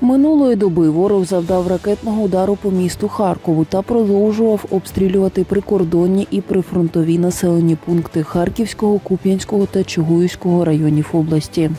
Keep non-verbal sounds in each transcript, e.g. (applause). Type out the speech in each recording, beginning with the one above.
Минулої доби ворог завдав ракетного удару по місту Харкову та продовжував обстрілювати прикордонні і прифронтові населені пункти Харківського, Куп'янського та Чугуївського районів області.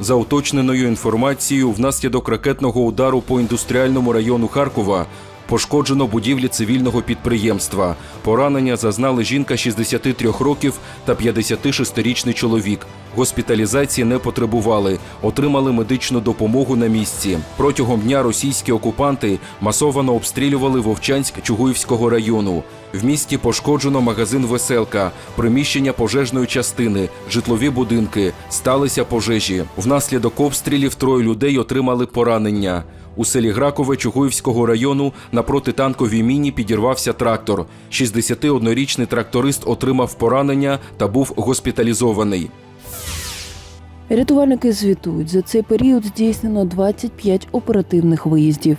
За уточненою інформацією, внаслідок ракетного удару по індустріальному району Харкова пошкоджено будівлі цивільного підприємства. Поранення зазнали жінка 63 років та 56-річний чоловік. Госпіталізації не потребували, отримали медичну допомогу на місці. Протягом дня російські окупанти масовано обстрілювали Вовчанськ Чугуївського району. В місті пошкоджено магазин Веселка, приміщення пожежної частини, житлові будинки. Сталися пожежі. Внаслідок обстрілів троє людей отримали поранення. У селі Гракове Чугуївського району на протитанковій міні підірвався трактор. 61-річний тракторист отримав поранення та був госпіталізований. Рятувальники звітують, за цей період здійснено 25 оперативних виїздів.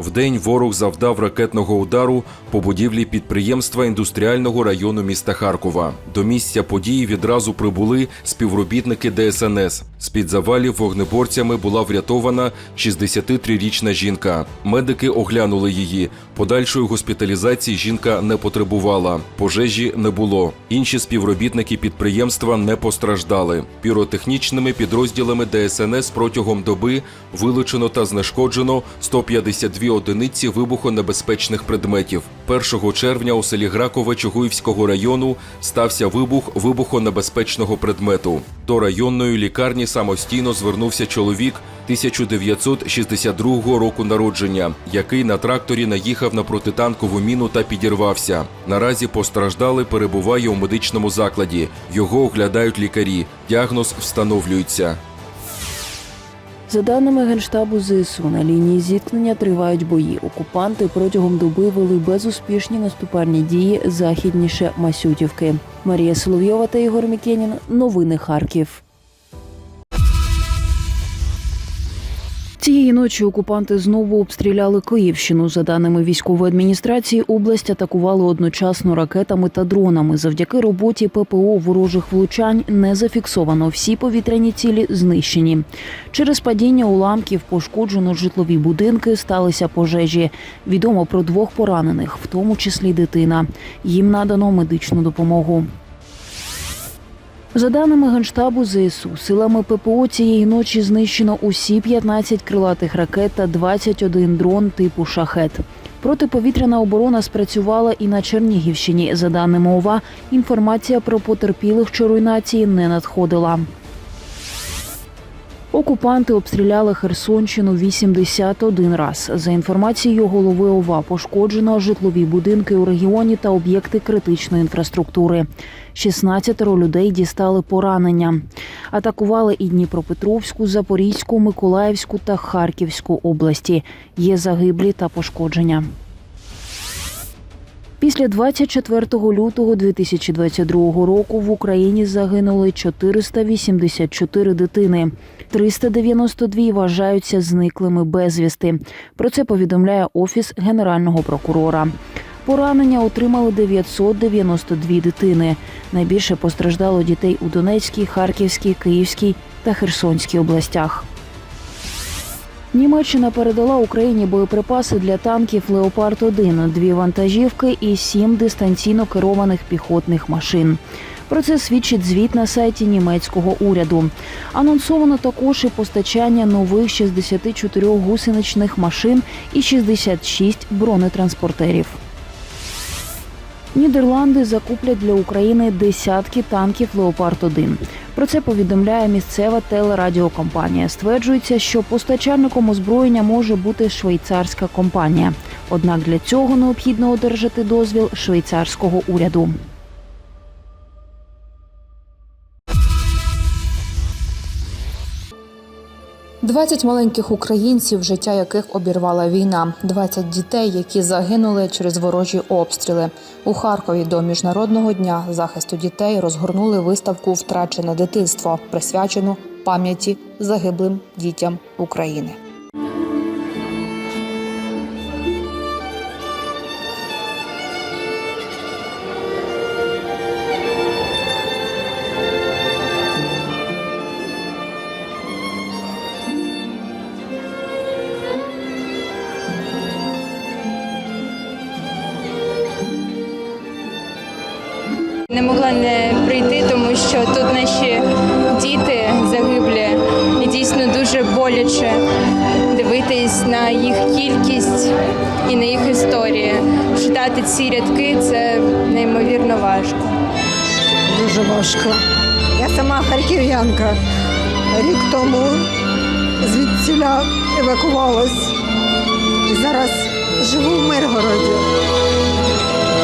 Вдень ворог завдав ракетного удару по будівлі підприємства індустріального району міста Харкова. До місця події відразу прибули співробітники ДСНС. З-під завалів вогнеборцями була врятована 63-річна жінка. Медики оглянули її. Подальшої госпіталізації жінка не потребувала. Пожежі не було. Інші співробітники підприємства не постраждали. Піротехнічними підрозділами ДСНС протягом доби вилучено та знешкоджено 152 одиниці вибухонебезпечних предметів. 1 червня у селі Гракове Чугуївського району стався вибух вибухонебезпечного предмету. До районної лікарні самостійно звернувся чоловік 1962 року народження, який на тракторі наїхав на протитанкову міну та підірвався. Наразі постраждалий перебуває у медичному закладі. Його оглядають лікарі. Діагноз встановлюється. За даними Генштабу ЗСУ, на лінії зіткнення тривають бої. Окупанти протягом доби вели безуспішні наступальні дії західніше Масютівки. Марія Соловйова та Ігор Мікенін. Новини Харків. Цієї ночі окупанти знову обстріляли Київщину. За даними військової адміністрації, область атакували одночасно ракетами та дронами. Завдяки роботі ППО ворожих влучань не зафіксовано. Всі повітряні цілі знищені. Через падіння уламків пошкоджено житлові будинки, сталися пожежі. Відомо про двох поранених, в тому числі дитина. Їм надано медичну допомогу. За даними Генштабу ЗСУ, силами ППО цієї ночі знищено усі 15 крилатих ракет та 21 дрон типу шахет. Протиповітряна оборона спрацювала і на Чернігівщині. За даними ОВА, інформація про потерпілих чи руйнації не надходила. Окупанти обстріляли Херсонщину 81 раз. За інформацією голови ОВА, пошкоджено житлові будинки у регіоні та об'єкти критичної інфраструктури. 16 людей дістали поранення. Атакували і Дніпропетровську, Запорізьку, Миколаївську та Харківську області. Є загиблі та пошкодження. Після 24 лютого 2022 року в Україні загинули 484 дитини. 392 вважаються зниклими безвісти. Про це повідомляє Офіс Генерального прокурора. Поранення отримали 992 дитини. Найбільше постраждало дітей у Донецькій, Харківській, Київській та Херсонській областях. Німеччина передала Україні боєприпаси для танків Леопард 1 дві вантажівки і сім дистанційно керованих піхотних машин. Про це свідчить звіт на сайті німецького уряду. Анонсовано також і постачання нових 64 гусеничних машин і 66 бронетранспортерів. Нідерланди закуплять для України десятки танків Леопард 1 Про це повідомляє місцева телерадіокомпанія. Стверджується, що постачальником озброєння може бути швейцарська компанія. Однак для цього необхідно одержати дозвіл швейцарського уряду. Двадцять маленьких українців, життя яких обірвала війна, 20 дітей, які загинули через ворожі обстріли. У Харкові до міжнародного дня захисту дітей розгорнули виставку Втрачене дитинство, присвячену пам'яті загиблим дітям України. Тому звідсіля евакувалась. І зараз живу в Миргороді.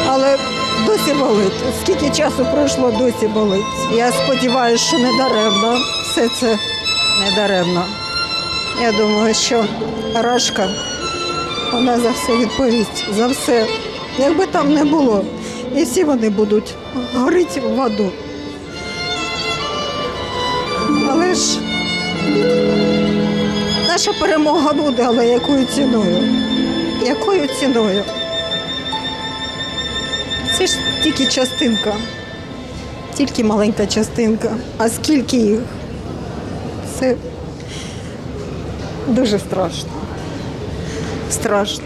Але досі болить. Скільки часу пройшло, досі болить. Я сподіваюся, що не даремно. Все це не даремно. Я думаю, що Рашка вона за все відповість, за все. Якби там не було, і всі вони будуть горіти в аду. Але ж наша перемога буде, але якою ціною? Якою ціною? Це ж тільки частинка, тільки маленька частинка. А скільки їх? Це дуже страшно. Страшно.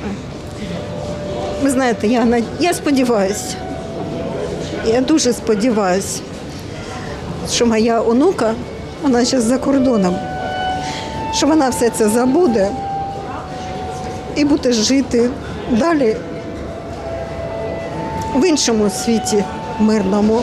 Ви знаєте, я, я сподіваюся, я дуже сподіваюся, що моя онука, вона зараз за кордоном, що вона все це забуде і буде жити далі в іншому світі мирному.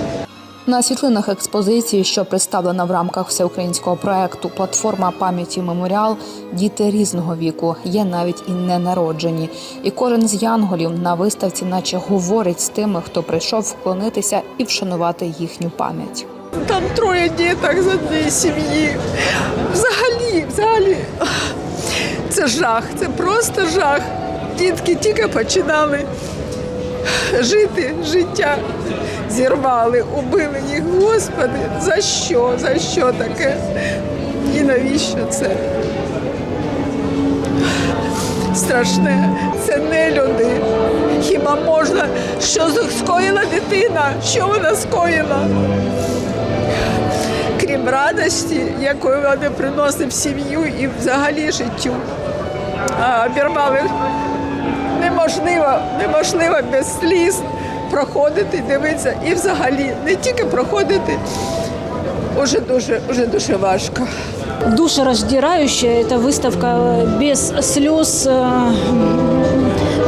На світлинах експозиції, що представлена в рамках всеукраїнського проекту Платформа пам'яті меморіал, діти різного віку є навіть і ненароджені. І кожен з янголів на виставці, наче говорить з тими, хто прийшов вклонитися і вшанувати їхню пам'ять. Там троє діток з однієї сім'ї. Взагалі, взагалі, це жах, це просто жах. Дітки тільки починали жити життя. Зірвали, убили їх. Господи, за що? За що таке? І навіщо це? Страшне, це не люди. Хіба можна, що скоїла дитина? Що вона скоїла? крім радості, яку вони приносять в сім'ю і взагалі життю. А обірвали неможливо, неможливо без сліз проходити, дивитися і взагалі не тільки проходити, уже дуже, уже дуже важко. душераздирающая. Эта выставка без слез. э,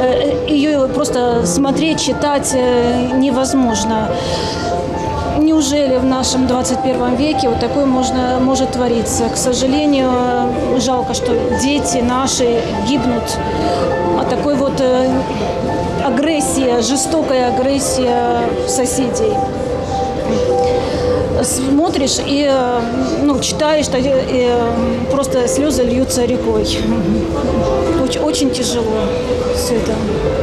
э, Ее просто смотреть, читать э, невозможно. Неужели в нашем 21 веке вот такое можно, может твориться? К сожалению, э, жалко, что дети наши гибнут от такой вот э, агрессии, жестокой агрессии соседей смотришь и э, ну, читаешь, так, и, э, просто слезы льются рекой. Очень, очень тяжело все это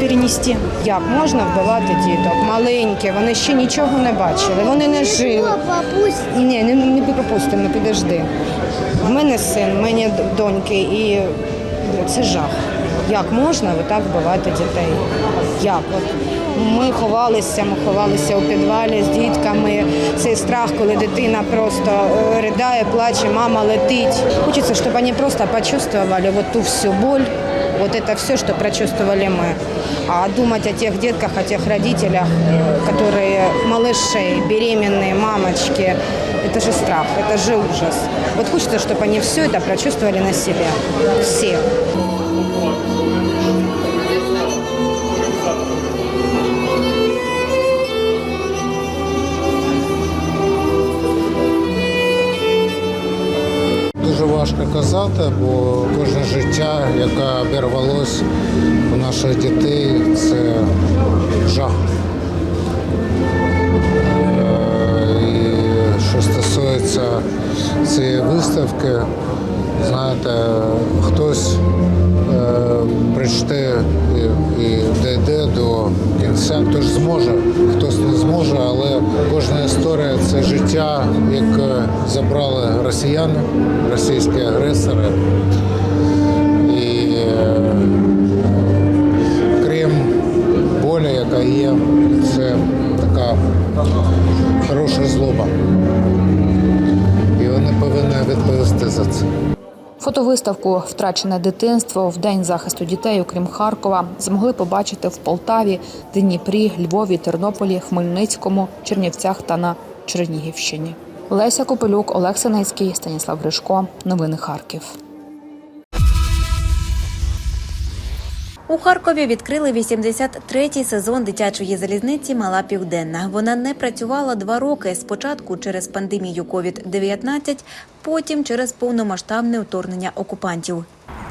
перенести. Як можна вбивати діток? Маленькі, вони ще нічого не бачили, вони не жили. Ні, не, не пропустимо, підожди. В мене син, в мене доньки, і це жах. Як можна так вбивати дітей? Як? От ми ховалися, ми ховалися у підвалі з дітками. Цей страх, коли дитина просто е, ридає, плаче, мама летить. Хочеться, щоб вони просто почувствовали вот ту всю боль, вот это все, что прочувствовали мы. А думать о тех детках, о тех родителях, э, которые малыши, беременные, мамочки, это же страх, это же ужас. Вот хочется, чтобы они все это прочувствовали на себе. Все. Важко бо кожне життя, яке обірвалось у наших дітей, це жах. Е, І що стосується цієї виставки, знаєте, хтось е, прочте і, і дійде до кінця, хтось зможе, хтось не зможе, але кожна історія це життя, яке забрали росіяни, російські агресори. І е, крім болі, яка є, це така хороша злоба. І вони повинні відповісти за це. Фотовиставку Втрачене дитинство в день захисту дітей, окрім Харкова, змогли побачити в Полтаві, Дніпрі, Львові, Тернополі, Хмельницькому, Чернівцях та на Чернігівщині. Леся Копелюк, Олег Синецький, Станіслав Гришко. Новини Харків. У Харкові відкрили 83-й сезон дитячої залізниці Мала Південна. Вона не працювала два роки. Спочатку через пандемію COVID-19, потім через повномасштабне вторгнення окупантів.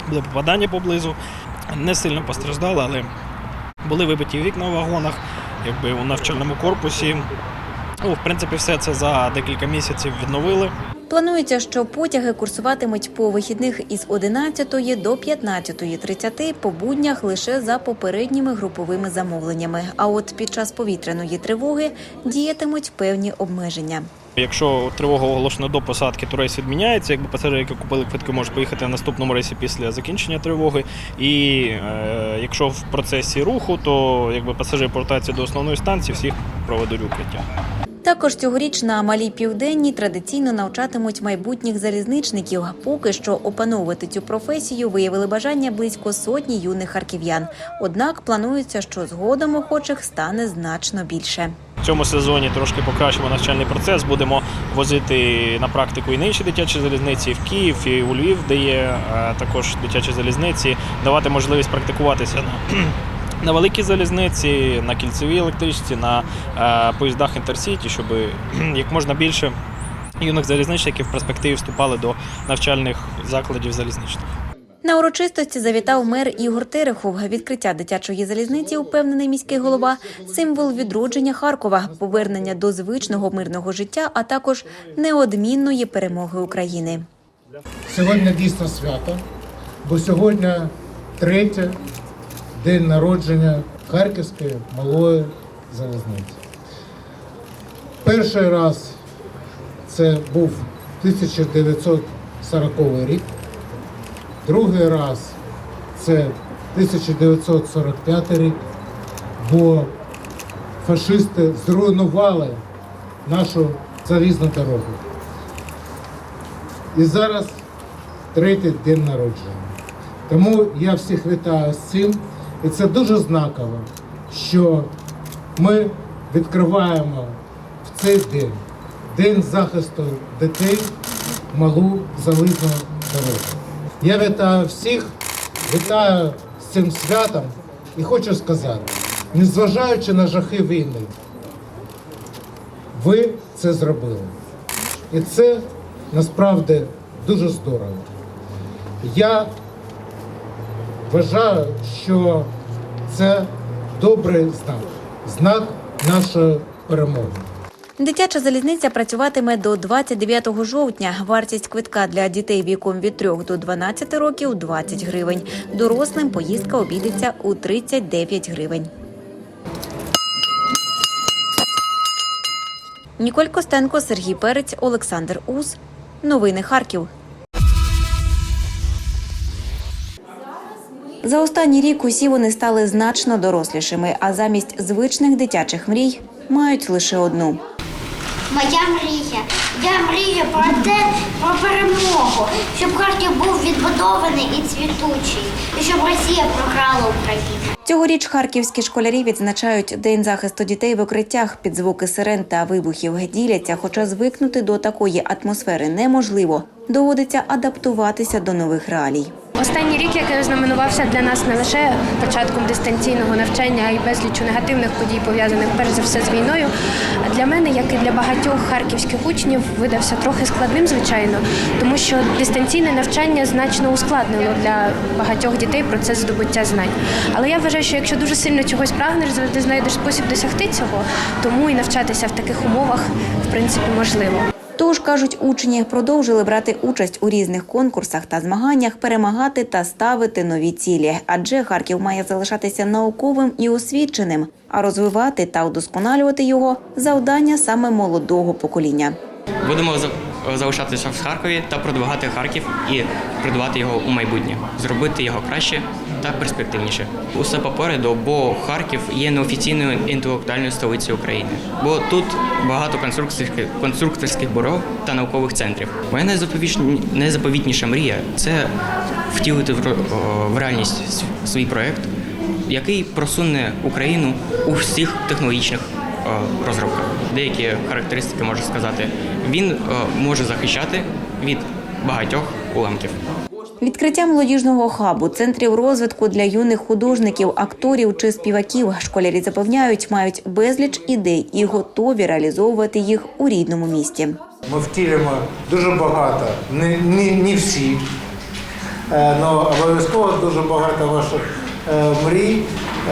були попадання поблизу, не сильно постраждали, але були вибиті вікна в вагонах, якби у навчальному корпусі. Ну, в принципі, все це за декілька місяців відновили. Планується, що потяги курсуватимуть по вихідних із 11 до 15.30, по буднях лише за попередніми груповими замовленнями. А от під час повітряної тривоги діятимуть певні обмеження. Якщо тривога оголошена до посадки, то рейс відміняється. Якби пасажири, які купили квитки, можуть поїхати на наступному рейсі після закінчення тривоги. І е, якщо в процесі руху, то якби пасажири повертаються до основної станції, всіх проведуть укриття. Також цьогоріч на малій південній традиційно навчатимуть майбутніх залізничників. Поки що опановувати цю професію виявили бажання близько сотні юних харків'ян. Однак планується, що згодом охочих стане значно більше. В цьому сезоні трошки покращимо навчальний процес. Будемо возити на практику і на інші дитячі залізниці, в Київ, і у Львів, де є е, також дитячі залізниці, давати можливість практикуватися на, на великій залізниці, на кільцевій електричці, на е, поїздах інтерсіті, щоб як можна більше юних залізничників в перспективі вступали до навчальних закладів залізничних. На урочистості завітав мер Ігор Терехов. Відкриття дитячої залізниці, упевнений міський голова, символ відродження Харкова, повернення до звичного мирного життя, а також неодмінної перемоги України. Сьогодні дійсно свято, бо сьогодні третє день народження Харківської малої залізниці. Перший раз це був 1940 рік, другий раз це 1945 рік, бо фашисти зруйнували нашу залізну дорогу. І зараз третій день народження. Тому я всіх вітаю з цим. І це дуже знаково, що ми відкриваємо в цей день День захисту дітей малу залізну дорогу. Я вітаю всіх, вітаю з цим святом і хочу сказати, незважаючи на жахи війни, ви це зробили. І це насправді дуже здорово. Я вважаю, що це добрий знак, знак нашої перемоги. Дитяча залізниця працюватиме до 29 жовтня. Вартість квитка для дітей віком від 3 до 12 років 20 гривень. Дорослим поїздка обійдеться у 39 гривень. Ніколь Костенко, Сергій Перець, Олександр Ус. Новини Харків. За останній рік усі вони стали значно дорослішими, а замість звичних дитячих мрій мають лише одну. Моя мрія. Я мрію про те, про перемогу, щоб Харків був відбудований і цвітучий, і щоб Росія програла Україну. Цьогоріч харківські школярі відзначають День захисту дітей в укриттях під звуки сирен та вибухів. Діляться, хоча звикнути до такої атмосфери неможливо. Доводиться адаптуватися до нових реалій. Останній рік, який ознаменувався для нас не лише початком дистанційного навчання, а й безлічу негативних подій, пов'язаних перш за все з війною. Для мене, як і для багатьох харківських учнів, видався трохи складним, звичайно, тому що дистанційне навчання значно ускладнило для багатьох дітей процес здобуття знань. Але я вважаю, що якщо дуже сильно чогось прагнеш, завжди знайдеш спосіб досягти цього, тому і навчатися в таких умовах в принципі можливо. Тож кажуть учні, продовжили брати участь у різних конкурсах та змаганнях, перемагати та ставити нові цілі. Адже Харків має залишатися науковим і освіченим, а розвивати та удосконалювати його завдання саме молодого покоління. Будемо залишатися в Харкові та продвигати Харків і продавати його у майбутнє, зробити його краще та перспективніше. Усе попереду, бо Харків є неофіційною інтелектуальною столицею України. Бо тут багато конструкторських, конструкторських бюро та наукових центрів. Моя найзаповітніша мрія це втілити в, реальність свій проект, який просуне Україну у всіх технологічних розробках. Деякі характеристики можу сказати. Він може захищати від багатьох уламків. Відкриття молодіжного хабу, центрів розвитку для юних художників, акторів чи співаків школярі запевняють, мають безліч ідей і готові реалізовувати їх у рідному місті. Ми втілимо дуже багато, не, не, не всі, але обов'язково дуже багато ваших е, мрій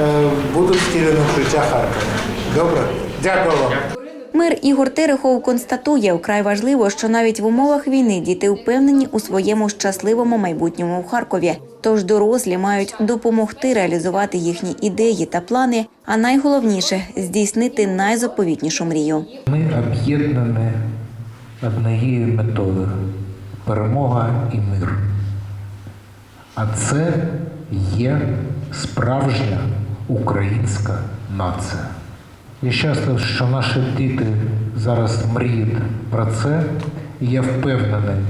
е, будуть втілені в життя Харкова. Добре? Дякую вам. Мер Ігор Терехов констатує, вкрай важливо, що навіть в умовах війни діти впевнені у своєму щасливому майбутньому в Харкові. Тож дорослі мають допомогти реалізувати їхні ідеї та плани, а найголовніше здійснити найзаповітнішу мрію. Ми об'єднані однією метою перемога і мир. А це є справжня українська нація. Я щаслив, що наші діти зараз мріють про це, і я впевнений,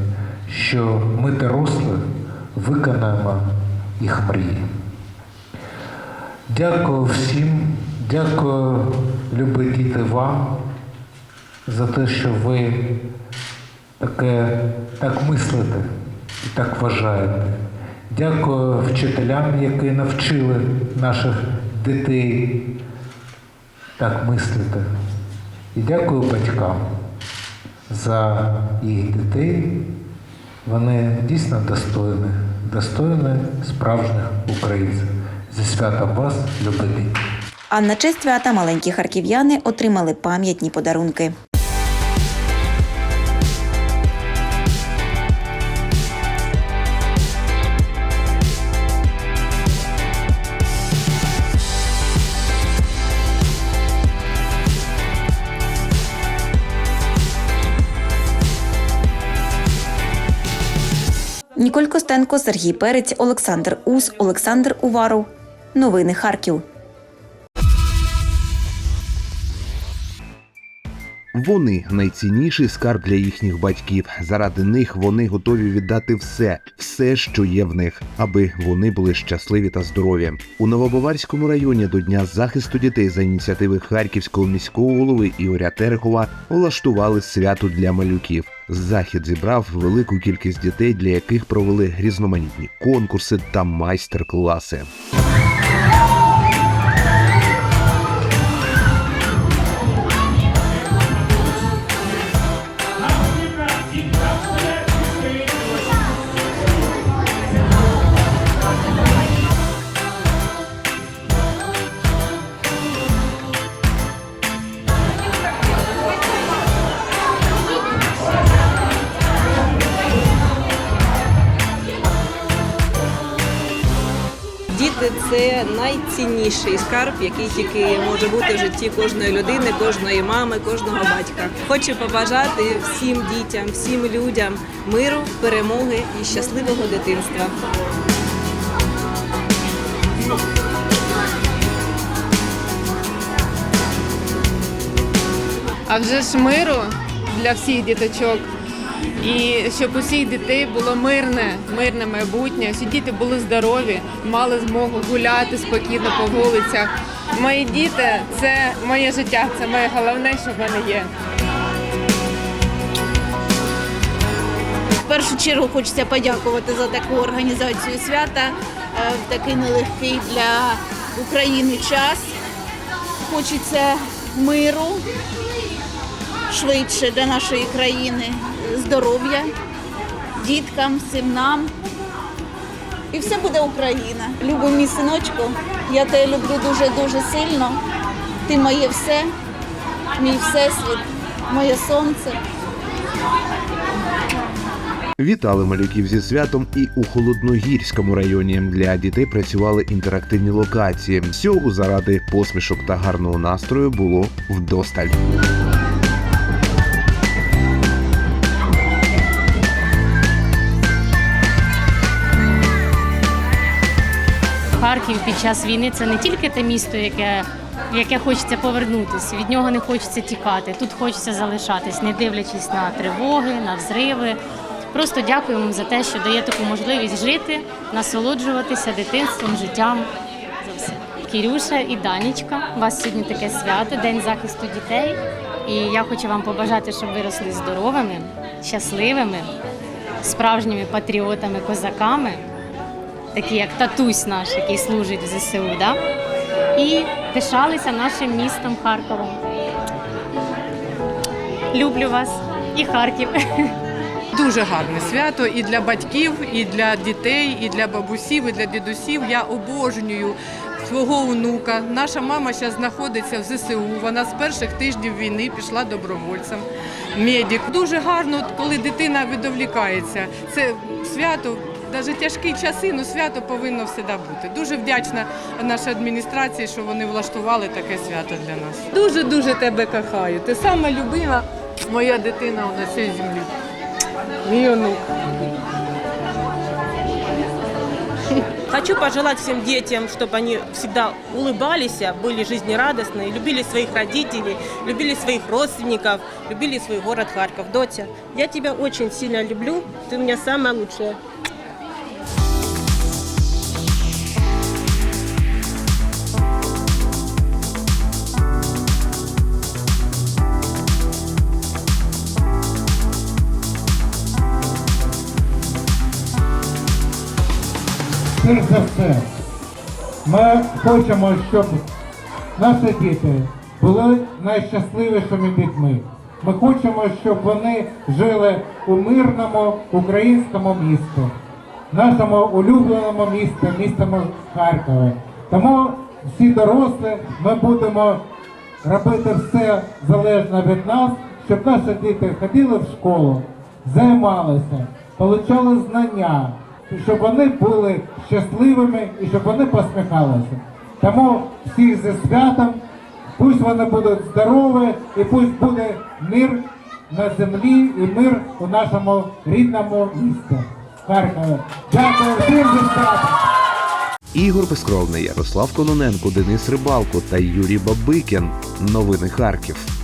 що ми дорослі виконаємо їх мрії. Дякую всім, дякую, любі діти, вам за те, що ви таке, так мислите і так вважаєте. Дякую вчителям, які навчили наших дітей так мислити. І дякую батькам за їх дітей. Вони дійсно достойні, достойні справжніх українців. Зі святом вас, любити. А на честь свята маленькі харків'яни отримали пам'ятні подарунки. Ніколь Костенко, Сергій Перець, Олександр Ус, Олександр Уваров. Новини Харків. Вони найцінніший скарб для їхніх батьків. Заради них вони готові віддати все, все, що є в них, аби вони були щасливі та здорові. У Новобаварському районі до Дня захисту дітей за ініціативи Харківського міського голови Ігоря Терехова влаштували свято для малюків. Захід зібрав велику кількість дітей, для яких провели різноманітні конкурси та майстер-класи. Діти це найцінніший скарб, який тільки може бути в житті кожної людини, кожної мами, кожного батька. Хочу побажати всім дітям, всім людям миру, перемоги і щасливого дитинства. а вже ж миру для всіх діточок. І щоб усіх дітей було мирне, мирне майбутнє, всі діти були здорові, мали змогу гуляти спокійно по вулицях. Мої діти це моє життя, це моє головне, що в мене є. В першу чергу хочеться подякувати за таку організацію свята е, в такий нелегкий для України час. Хочеться миру швидше для нашої країни, здоров'я діткам, всім нам. І все буде Україна. Любий мій синочку, я тебе люблю дуже-дуже сильно. Ти моє все, мій всесвіт, моє сонце. Вітали малюків зі святом і у холодногірському районі. Для дітей працювали інтерактивні локації. Всього заради посмішок та гарного настрою було вдосталь. Харків під час війни це не тільки те місто, яке, яке хочеться повернутися. Від нього не хочеться тікати. Тут хочеться залишатись, не дивлячись на тривоги, на взриви. Просто дякуємо за те, що дає таку можливість жити, насолоджуватися дитинством, життям. Кірюша і Данічка, у вас сьогодні таке свято, День захисту дітей. І я хочу вам побажати, щоб ви росли здоровими, щасливими, справжніми патріотами, козаками, такі як татусь наш, який служить в ЗСУ, да? і пишалися нашим містом Харковом. Люблю вас і Харків. (laughs) Дуже гарне свято і для батьків, і для дітей, і для бабусів, і для дідусів. Я обожнюю свого онука. Наша мама зараз знаходиться в ЗСУ. Вона з перших тижнів війни пішла добровольцем. Медик. Дуже гарно, коли дитина відволікається. Це свято Навіть тяжкі часи, ну свято повинно завжди бути. Дуже вдячна нашій адміністрації, що вони влаштували таке свято для нас. Дуже дуже тебе кохаю. Ти сама любима моя дитина на цій землі. Мій онук. Хочу пожелать всем детям, чтобы они всегда улыбались, были жизнерадостные, любили своих родителей, любили своих родственников, любили свой город Харьков. Дотя, я тебя очень сильно люблю, ты у меня самая лучшая. Перш за все, ми хочемо, щоб наші діти були найщасливішими дітьми. Ми хочемо, щоб вони жили у мирному українському місті, нашому улюбленому місті, містому Харкові. Тому всі дорослі ми будемо робити все залежно від нас, щоб наші діти ходили в школу, займалися, отримали знання, і щоб вони були щасливими і щоб вони посміхалися. Тому всіх зі святом, пусть вони будуть здорові і пусть буде мир на землі і мир у нашому рідному місті Харкові. Дякую всім зі святом! Ігор Безкровний, Ярослав Кононенко, Денис Рибалко та Юрій Бабикін. Новини Харків.